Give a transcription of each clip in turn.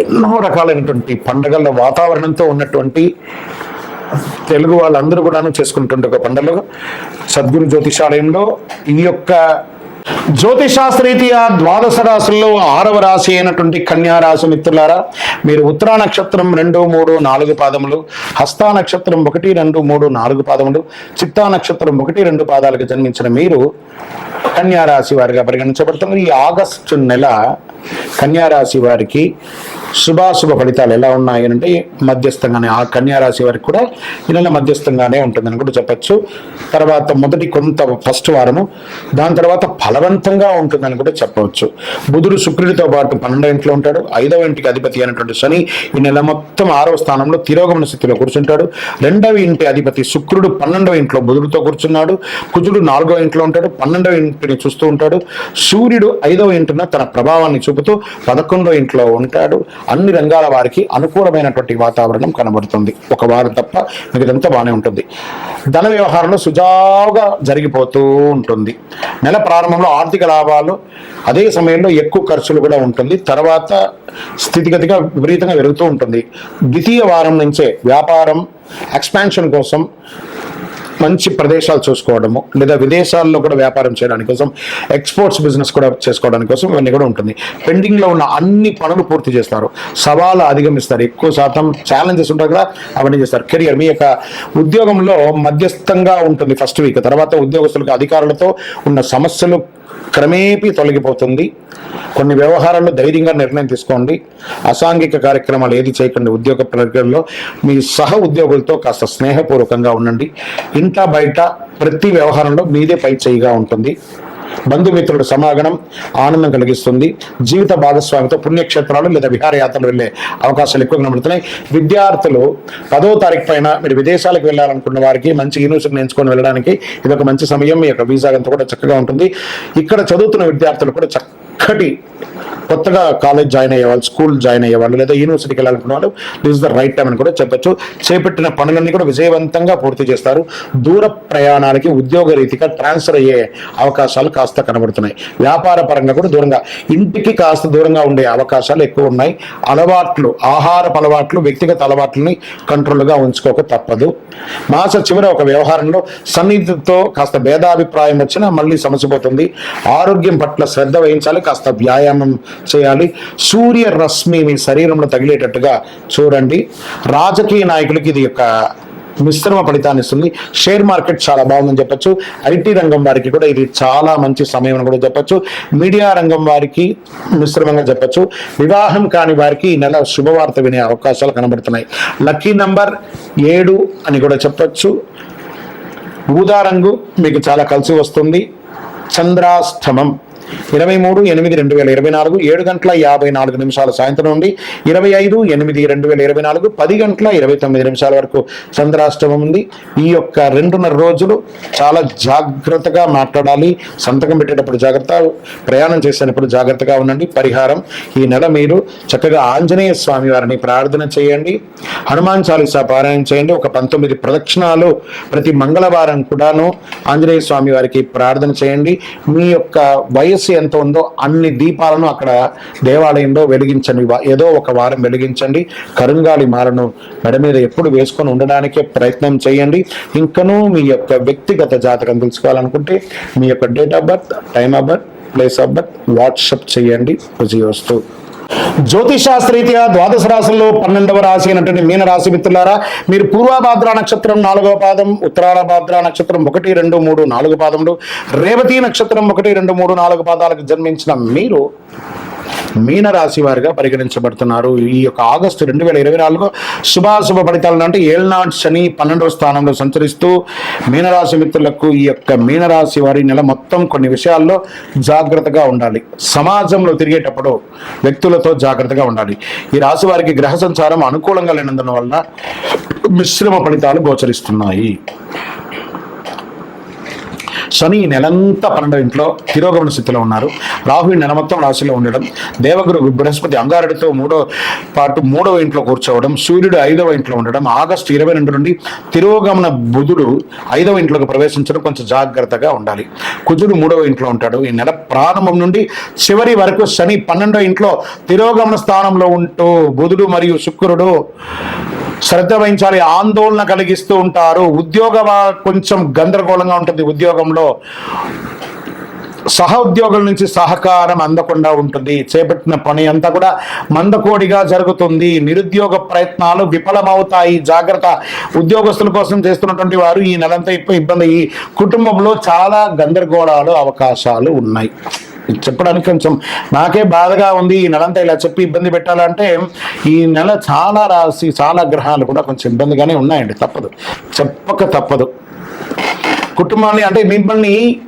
ఎన్నో రకాలైనటువంటి పండగల వాతావరణంతో ఉన్నటువంటి తెలుగు వాళ్ళందరూ కూడాను చేసుకుంటుండే ఒక పండుగ సద్గురు జ్యోతిషాలయంలో ఈ యొక్క జ్యోతిషాస్త్రీతీయ ద్వాదశ రాశుల్లో ఆరవ రాశి అయినటువంటి కన్యా రాశి మిత్రులారా మీరు ఉత్తరా నక్షత్రం రెండు మూడు నాలుగు పాదములు హస్తా నక్షత్రం ఒకటి రెండు మూడు నాలుగు పాదములు చిత్తా నక్షత్రం ఒకటి రెండు పాదాలకు జన్మించిన మీరు కన్యా రాశి వారిగా పరిగణించబడుతున్నారు. ఈ ఆగస్టు నెల కన్యా రాశి వారికి శుభాశుభ ఫలితాలు ఎలా ఉన్నాయి అంటే మధ్యస్థంగానే ఆ కన్యారాశి వారికి కూడా ఈ నెల మధ్యస్థంగానే ఉంటుందని కూడా చెప్పచ్చు. తర్వాత మొదటి కొంత ఫస్ట్ వారము దాని తర్వాత ఫలవంతంగా ఉంటుందని కూడా చెప్పవచ్చు. బుధుడు శుక్రుడితో పాటు పన్నెండో ఇంట్లో ఉంటాడు ఐదవ ఇంటికి అధిపతి అయినటువంటి శని ఈ నెల మొత్తం ఆరవ స్థానంలో తిరోగమన స్థితిలో కూర్చుంటాడు. రెండవ ఇంటి అధిపతి శుక్రుడు పన్నెండవ ఇంట్లో బుధుడితో కూర్చున్నాడు కుజుడు నాలుగవ ఇంట్లో ఉంటాడు పన్నెండవ ఇంటిని చూస్తూ ఉంటాడు. సూర్యుడు ఐదవ ఇంటిన తన ప్రభావాన్ని చూపుతూ పదకొండవ ఇంట్లో ఉంటాడు. అన్ని రంగాల వారికి అనుకూలమైనటువంటి వాతావరణం కనబడుతుంది. ఒక వారం తప్ప మిగతంతా బాగానే ఉంటుంది. ధన వ్యవహారంలో సుజావుగా జరిగిపోతూ ఉంటుంది. నెల ప్రారంభంలో ఆర్థిక లాభాలు అదే సమయంలో ఎక్కువ ఖర్చులు కూడా ఉంటుంది. తర్వాత స్థితిగతిగా విపరీతంగా పెరుగుతూ ఉంటుంది. ద్వితీయ వారం నుంచే వ్యాపారం ఎక్స్పాన్షన్ కోసం మంచి ప్రదేశాలు చూసుకోవడము లేదా విదేశాల్లో కూడా వ్యాపారం చేయడానికి కోసం ఎక్స్పోర్ట్స్ బిజినెస్ కూడా చేసుకోవడానికి కోసం ఇవన్నీ కూడా ఉంటుంది. పెండింగ్లో ఉన్న అన్ని పనులు పూర్తి చేస్తారు. సవాలు అధిగమిస్తారు. ఎక్కువ శాతం ఛాలెంజెస్ ఉంటారు కదా అవన్నీ చేస్తారు. కెరియర్ మీ యొక్క ఉద్యోగంలో మధ్యస్థంగా ఉంటుంది ఫస్ట్ వీక్ తర్వాత ఉద్యోగస్తులకు అధికారులతో ఉన్న సమస్యలు క్రమేపీ తొలగిపోతుంది. కొన్ని వ్యవహారాల్లో ధైర్యంగా నిర్ణయం తీసుకోండి. అసాంఘిక కార్యక్రమాలు ఏది చేయకండి. ఉద్యోగ ప్రక్రియలో మీ సహ ఉద్యోగులతో కాస్త స్నేహపూర్వకంగా ఉండండి. ఇంట బయట ప్రతి వ్యవహారంలో మీదే పై చేయిగా ఉంటుంది. బంధుమిత్రుడు సమాగమం ఆనందం కలిగిస్తుంది. జీవిత భాగస్వామితో పుణ్యక్షేత్రాలు లేదా విహారయాత్రలు వెళ్ళే అవకాశాలు ఎక్కువ కనబడుతున్నాయి. విద్యార్థులు పదో తారీఖు పైన మీరు విదేశాలకు వెళ్ళాలనుకున్న వారికి మంచి యూనివర్సిటీ ఎంచుకొని వెళ్ళడానికి ఇది ఒక మంచి సమయం. మీ యొక్క వీసా అంతా కూడా చక్కగా ఉంటుంది. ఇక్కడ చదువుతున్న విద్యార్థులు కూడా చక్కటి కొత్తగా కాలేజ్ జాయిన్ అయ్యేవాళ్ళు స్కూల్ జాయిన్ అయ్యేవాళ్ళు లేదా యూనివర్సిటీకి వెళ్ళాలనుకున్న వాళ్ళు దిస్ ద రైట్ టైం అని కూడా చెప్పొచ్చు. చేపట్టిన పనులన్నీ కూడా విజయవంతంగా పూర్తి చేస్తారు. దూర ప్రయాణాలకి ఉద్యోగ రీతిగా ట్రాన్స్ఫర్ అయ్యే అవకాశాలు కాస్త కనబడుతున్నాయి. వ్యాపార పరంగా కూడా దూరంగా ఇంటికి కాస్త దూరంగా ఉండే అవకాశాలు ఎక్కువ ఉన్నాయి. అలవాట్లు ఆహారపు అలవాట్లు వ్యక్తిగత అలవాట్లని కంట్రోల్గా ఉంచుకోక తప్పదు. మాస చివరి ఒక వ్యవహారంలో సన్నిధితో కాస్త భేదాభిప్రాయం వచ్చినా మళ్ళీ సమస్య పోతుంది ఆరోగ్యం పట్ల శ్రద్ధ వహించాలి కాస్త వ్యాయామం చేయాలి. సూర్య రశ్మి మీ శరీరంలో తగిలేటట్టుగా చూడండి. రాజకీయ నాయకులకి ఇది యొక్క మిశ్రమ ఫలితాన్ని ఇస్తుంది. షేర్ మార్కెట్ చాలా బాగుందని చెప్పొచ్చు. ఐటీ రంగం వారికి కూడా ఇది చాలా మంచి సమయం అని కూడా చెప్పొచ్చు. మీడియా రంగం వారికి మిశ్రమంగా చెప్పొచ్చు. వివాహం కాని వారికి ఈ నెల శుభవార్త వినే అవకాశాలు కనబడుతున్నాయి. లక్కీ నంబర్ ఏడు అని కూడా చెప్పొచ్చు. ఊదా రంగు మీకు చాలా కలిసి వస్తుంది. చంద్రాష్టమం. ఇరవై మూడు ఎనిమిది రెండు వేల ఇరవై నాలుగు ఏడు గంటల యాభై నాలుగు నిమిషాల సాయంత్రం నుండి ఇరవై ఐదు ఎనిమిది రెండు వేల ఇరవై నాలుగు పది గంటల ఇరవై తొమ్మిది నిమిషాల వరకు చంద్రాష్టమం ఉంది. ఈ యొక్క రెండున్నర రోజులు చాలా జాగ్రత్తగా మాట్లాడాలి. సంతకం పెట్టేటప్పుడు జాగ్రత్త ప్రయాణం చేసేటప్పుడు జాగ్రత్తగా ఉండండి. పరిహారం ఈ నెల మీరు చక్కగా ఆంజనేయ స్వామి వారిని ప్రార్థన చేయండి. హనుమాన్ చాలీసా పారాయణ చేయండి. ఒక పంతొమ్మిది ప్రదక్షిణాలు ప్రతి మంగళవారం కూడాను ఆంజనేయ స్వామి వారికి ప్రార్థన చేయండి. మీ యొక్క వయస్సు ఎంత ఉందో అన్ని దీపాలను అక్కడ దేవాలయంలో వెలిగించండి. ఏదో ఒక వారం వెలిగించండి. కరుంగాలి మాలను మెడ మీద ఎప్పుడు వేసుకొని ఉండడానికే ప్రయత్నం చేయండి. ఇంకనూ మీ యొక్క వ్యక్తిగత జాతకం తెలుసుకోవాలనుకుంటే మీ యొక్క date of birth time of birth place of birth WhatsApp చేయండి. వస్తూ జ్యోతిషాస్త్రీత్యా ద్వాదశ రాశుల్లో పన్నెండవ రాశి అయినటువంటి మీన రాశి మిత్రులారా మీరు పూర్వభాద్ర నక్షత్రం నాలుగవ పాదం ఉత్తరాల భాద్ర నక్షత్రం ఒకటి రెండు మూడు నాలుగు పాదములు రేవతి నక్షత్రం ఒకటి రెండు మూడు నాలుగు పాదాలకు జన్మించిన మీరు మీన రాశి వారిగా పరిగణించబడుతున్నారు. ఈ యొక్క ఆగస్టు రెండు వేల ఇరవై నాలుగు శుభాశుభ ఫలితాలను అంటే ఏళ్ళనాటి శని పన్నెండవ స్థానంలో సంచరిస్తూ మీనరాశి మిత్రులకు ఈ యొక్క మీనరాశి వారి నెల మొత్తం కొన్ని విషయాల్లో జాగ్రత్తగా ఉండాలి. సమాజంలో తిరిగేటప్పుడు వ్యక్తులతో జాగ్రత్తగా ఉండాలి. ఈ రాశి వారికి గ్రహ సంచారం అనుకూలంగా లేనందున వలన మిశ్రమ ఫలితాలు గోచరిస్తున్నాయి. శని ఈ నెలంతా పన్నెండవ ఇంట్లో తిరోగమన స్థితిలో ఉన్నారు. రాహు ఈ నెల మొత్తం రాశిలో ఉండడం దేవగురు బృహస్పతి అంగారుడితో మూడో పాటు మూడవ ఇంట్లో కూర్చోవడం సూర్యుడు ఐదవ ఇంట్లో ఉండడం ఆగస్టు ఇరవై రెండు నుండి తిరోగమన బుధుడు ఐదవ ఇంట్లోకి ప్రవేశించడం కొంచెం జాగ్రత్తగా ఉండాలి. కుజుడు మూడవ ఇంట్లో ఉంటాడు. ఈ నెల ప్రారంభం నుండి చివరి వరకు శని పన్నెండో ఇంట్లో తిరోగమన స్థానంలో ఉంటూ బుధుడు మరియు శుక్రుడు శ్రద్ధ వహించాలి ఆందోళన కలిగిస్తూ ఉంటారు. ఉద్యోగ కొంచెం గందరగోళంగా ఉంటుంది ఉద్యోగంలో. సహ ఉద్యోగుల నుంచి సహకారం అందకుండా ఉంటుంది. చేపట్టిన పని అంతా కూడా మందకోడిగా జరుగుతుంది. నిరుద్యోగ ప్రయత్నాలు విఫలమవుతాయి. జాగ్రత్త. ఉద్యోగస్తుల కోసం చేస్తున్నటువంటి వారు ఈ నెలంతా ఇబ్బంది. ఈ కుటుంబంలో చాలా గందరగోళాలు అవకాశాలు ఉన్నాయి. చెప్పడానికి కొంచెం నాకే బాధగా ఉంది. ఈ నెలంతా ఇలా చెప్పి ఇబ్బంది పెట్టాలంటే ఈ నెల చాలా రాసి చాలా గ్రహాలు కూడా కొంచెం ఇబ్బందిగానే ఉన్నాయండి. తప్పదు. చెప్పక తప్పదు. కుటుంబాన్ని అంటే మిమ్మల్ని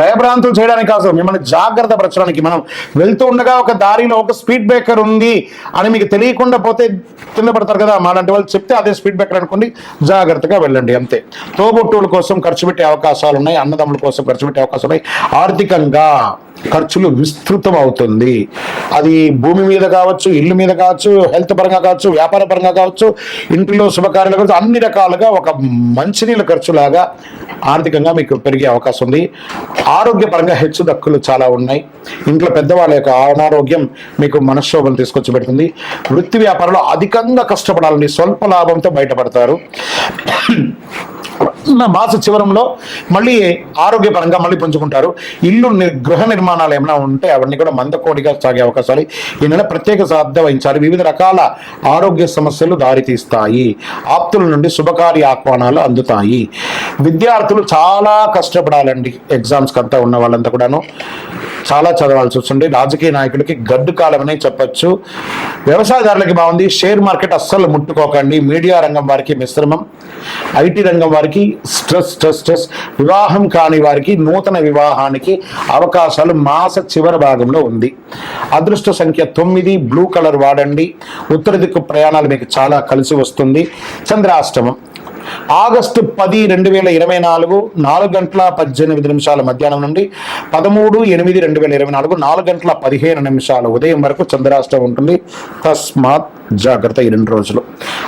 భయభ్రాంతులు చేయడానికి కాదు మిమ్మల్ని జాగ్రత్త పరచడానికి మనం వెళ్తూ ఉండగా ఒక దారిలో ఒక స్పీడ్ బ్రేకర్ ఉంది అని మీకు తెలియకుండా పోతే కింద పడతారు కదా మాలాంటి వాళ్ళు చెప్తే అదే స్పీడ్ బ్రేకర్ అనుకోండి జాగ్రత్తగా వెళ్ళండి అంతే. తోబుట్టువుల కోసం ఖర్చు పెట్టే అవకాశాలు ఉన్నాయి అన్నదమ్ముల కోసం ఖర్చు పెట్టే అవకాశాలు ఉన్నాయి. ఆర్థికంగా ఖర్చులు విస్తృతం అవుతుంది. అది భూమి మీద కావచ్చు ఇల్లు మీద కావచ్చు హెల్త్ పరంగా కావచ్చు వ్యాపార పరంగా కావచ్చు ఇంటిలో శుభకార్యాలు కావచ్చు అన్ని రకాలుగా ఒక మంచినీళ్ళ ఖర్చులాగా ఆర్థికంగా మీకు పెరిగే అవకాశం ఉంది. ఆరోగ్యపరంగా హెచ్చు దక్కులు చాలా ఉన్నాయి. ఇంట్లో పెద్దవాళ్ళ యొక్క అనారోగ్యం మీకు మనశ్శోభను తీసుకొచ్చి పెడుతుంది. వృత్తి వ్యాపారంలో అధికంగా కష్టపడాలని స్వల్ప లాభంతో బయటపడతారు. మాస చివరంలో మళ్ళీ ఆరోగ్యపరంగా మళ్ళీ పుంజుకుంటారు. ఇల్లు ని- గృహ నిర్మాణాలు ఏమైనా ఉంటే అవన్నీ కూడా మందకోడిగా సాగే అవకాశాలు ఈ నెల ప్రత్యేక శ్రద్ధ వహించాలి వివిధ రకాల ఆరోగ్య సమస్యలు దారితీస్తాయి. ఆప్తుల నుండి శుభకార్య ఆహ్వానాలు అందుతాయి. విద్యార్థులు చాలా కష్టపడాలండి. ఎగ్జామ్స్కి అంతా ఉన్న వాళ్ళంతా కూడాను. చాలా చదవాల్సి వస్తుంది. రాజకీయ నాయకులకి గడ్డు కాలమనే చెప్పచ్చు. వ్యవసాయదారులకి బాగుంది. షేర్ మార్కెట్ అస్సలు ముట్టుకోకండి. మీడియా రంగం వారికి మిశ్రమం. ఐటీ రంగం వారికి స్ట్రెస్ స్ట్రెస్ స్ట్రెస్. వివాహం కాని వారికి నూతన వివాహానికి అవకాశాలు మాస చివరి భాగంలో ఉంది. అదృష్ట సంఖ్య తొమ్మిది. బ్లూ కలర్ వాడండి. ఉత్తర దిక్కు ప్రయాణాలు మీకు చాలా కలిసి వస్తుంది. చంద్రాష్టమం. ఆగస్టు పది రెండు వేల ఇరవై నాలుగు నాలుగు గంటల పద్దెనిమిది నిమిషాల మధ్యాహ్నం నుండి పదమూడు ఎనిమిది రెండు వేల ఇరవై నాలుగు నాలుగు గంటల పదిహేను నిమిషాల ఉదయం వరకు చంద్రాష్టం ఉంటుంది. తస్మాత్ జాగ్రత్త ఈ రెండు రోజులు.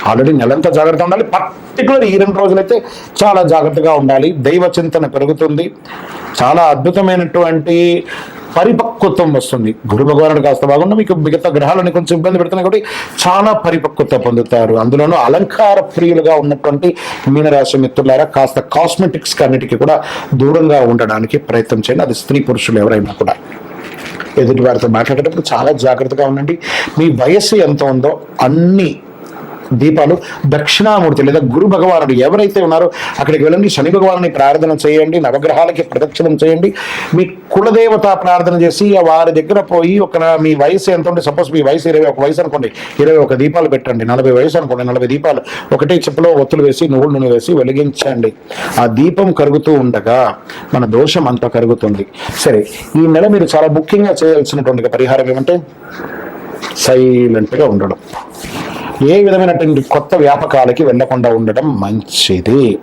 ఆల్రెడీ నెలంతా జాగ్రత్త ఉండాలి. పర్టికులర్ ఈ రెండు రోజులైతే చాలా జాగ్రత్తగా ఉండాలి. దైవ చింతన పెరుగుతుంది. చాలా అద్భుతమైనటువంటి పరిపక్వత్వం వస్తుంది. గురు భగవానుడు కాస్త బాగున్నా మీకు మిగతా గ్రహాలని కొంచెం ఇబ్బంది పెడుతున్నాయి కాబట్టి చాలా పరిపక్వత పొందుతారు. అందులోనూ అలంకార ప్రియులుగా ఉన్నటువంటి మీనరాశి మిత్రులారా కాస్త కాస్మెటిక్స్ అన్నిటికీ కూడా దూరంగా ఉండడానికి ప్రయత్నం చేయండి. అది స్త్రీ పురుషులు ఎవరైనా కూడా. ఎదుటి వారితో మాట్లాడేటప్పుడు చాలా జాగ్రత్తగా ఉండండి. మీ వయస్సు ఎంత ఉందో అన్ని దీపాలు దక్షిణామూర్తి లేదా గురు భగవానుడు ఎవరైతే ఉన్నారో అక్కడికి వెళ్ళండి. శని భగవానుని ప్రార్థన చేయండి. నవగ్రహాలకి ప్రదక్షిణం చేయండి. మీ కులదేవత ప్రార్థన చేసి వారి దగ్గర పోయి ఒక మీ వయసు ఎంత ఉంటే సపోజ్ మీ వయసు ఇరవై ఒక వయసు అనుకోండి ఇరవై ఒక దీపాలు పెట్టండి. నలభై వయసు అనుకోండి నలభై దీపాలు. ఒకటే చెప్పులో ఒత్తులు వేసి నువ్వులు నూనె వేసి వెలిగించండి. ఆ దీపం కరుగుతూ ఉండగా మన దోషం అంతా కరుగుతుంది. సరే ఈ నెల మీరు చాలా ముఖ్యంగా చేయాల్సినటువంటి పరిహారం ఏమంటే సైలెంట్గా ఉండడం. ఏ విధమైనటువంటి కొత్త వ్యాపకాలకి వెళ్ళకుండా ఉండడం మంచిది.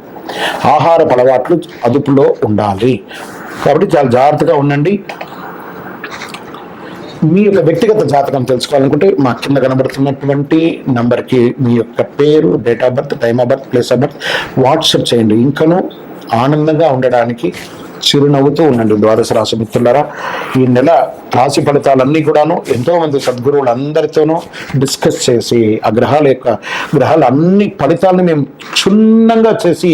ఆహార అలవాట్లు అదుపులో ఉండాలి. కాబట్టి చాలా జాగ్రత్తగా ఉండండి. మీ యొక్క వ్యక్తిగత జాతకం తెలుసుకోవాలనుకుంటే మా కింద కనబడుతున్నటువంటి నంబర్కి మీ యొక్క పేరు date of birth time of birth place of birth WhatsApp చేయండి. ఇంకనూ ఆనందంగా ఉండడానికి చిరునవ్వుతూ ఉండండి ద్వాదశ రాశి మిత్రులారా. ఈ నెల రాశి ఫలితాలన్నీ కూడాను ఎంతో మంది సద్గురువులు అందరితోనూ డిస్కస్ చేసి ఆ గ్రహాల యొక్క గ్రహాల అన్ని ఫలితాలను మేము క్షుణ్ణంగా చేసి